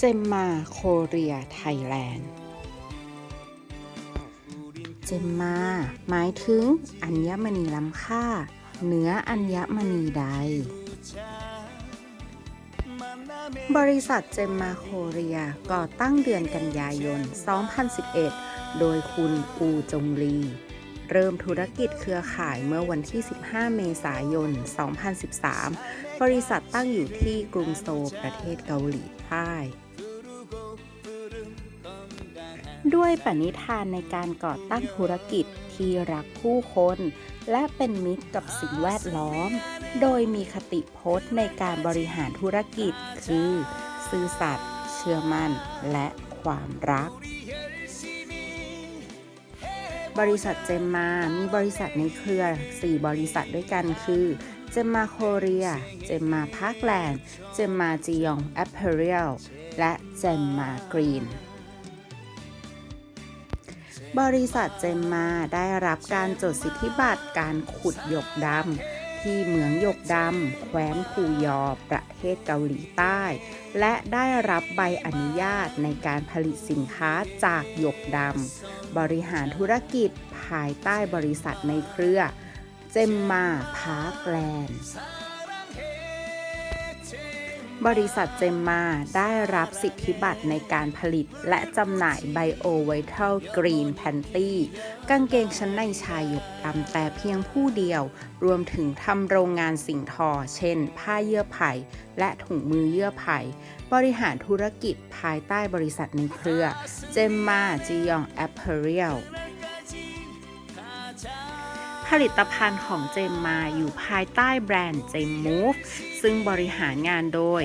เจมมาโคเรียไทยแลนด์ เจมมา หมายถึง อัญมณีล้ำค่า เนื้ออัญมณีใด บริษัทเจมมาโคเรียก่อตั้งเดือนกันยายน 2011 โดยคุณอูจงลี เริ่มธุรกิจเครือข่ายเมื่อวันที่ 15 เมษายน 2013 บริษัทตั้งอยู่ที่กรุงโซลประเทศเกาหลีใต้ด้วยปณิธานในการก่อตั้งธุรกิจที่รักผู้คน และเป็นมิตรกับสิ่งแวดล้อม โดยมีคติพจน์ในการบริหารธุรกิจคือ ซื่อสัตย์ เชื่อมั่น และความรัก บริษัทเจมมา มีบริษัทในเครือ 4 บริษัทด้วยกันคือ เจมมาโคเรีย เจมมาพาร์คแลนด์ เจมมาจียองแอปเปอเรียล และเจมมากรีน บริษัทเจมมาได้รับการจดสิทธิบัตรการขุดหยกดำ ที่เหมืองหยกดำแคว้นคูยอประเทศเกาหลีใต้ และได้รับใบอนุญาตในการผลิตสินค้าจากหยกดำบริหารธุรกิจภายใต้บริษัทในเครือ เจมมาพาร์คแลนด์ บริษัทเจมมาได้รับสิทธิบัตรในการผลิตและจำหน่าย Bio Vital Green Panty กางเกงชั้นในชายหยกดำแต่เพียงผู้เดียว รวมถึงทำโรงงานสิ่งทอ เช่น ผ้าเยื่อไผ่ และถุงมือเยื่อไผ่ บริหารธุรกิจภายใต้บริษัทในเครือเจมมาจียองแอปเปอเรียล ผลิตภัณฑ์ของเจมมาอยู่ภายใต้แบรนด์เจมมูฟซึ่งบริหารงานโดย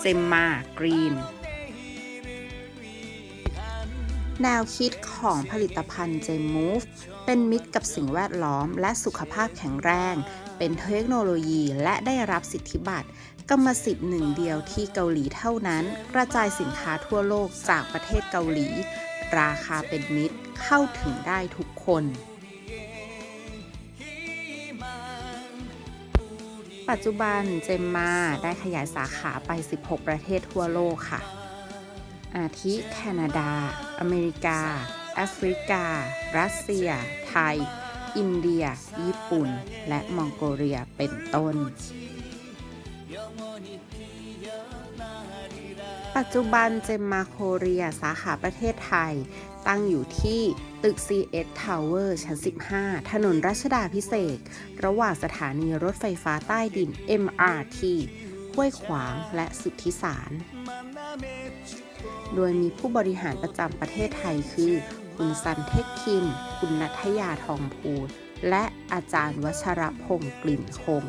เจมมากรีนแนวคิดของผลิตภัณฑ์เจมมูฟเป็นมิตรกับสิ่งแวดล้อมและสุขภาพแข็งแรง เป็นเทคโนโลยีและได้รับสิทธิบัตรกรรมสิทธิ์หนึ่งเดียวที่เกาหลีเท่านั้น กระจายสินค้าทั่วโลกจากประเทศเกาหลี ราคาเป็นมิตรเข้าถึงได้ทุกคน ปัจจุบันเจมมาได้ขยายสาขาไป 16 ประเทศทั่วโลกค่ะ อาทิแคนาดา อเมริกา แอฟริกา รัสเซีย ไทย อินเดีย ญี่ปุ่น และมองโกเลียเป็นต้น ปัจจุบันเจมมาโคเรียสาขาประเทศไทย ตั้งอยู่ที่ตึก CS Tower ชั้น 15 ถนนรัชดาพิเศษ ระหว่างสถานีรถไฟฟ้าใต้ดิน MRT ห้วยขวางและสุทธิสาร โดยมีผู้บริหารประจำประเทศไทยคือ คุณซันเทคคิม คุณนัทยาทองพูและอาจารย์วัชรพงศ์กลิ่นคง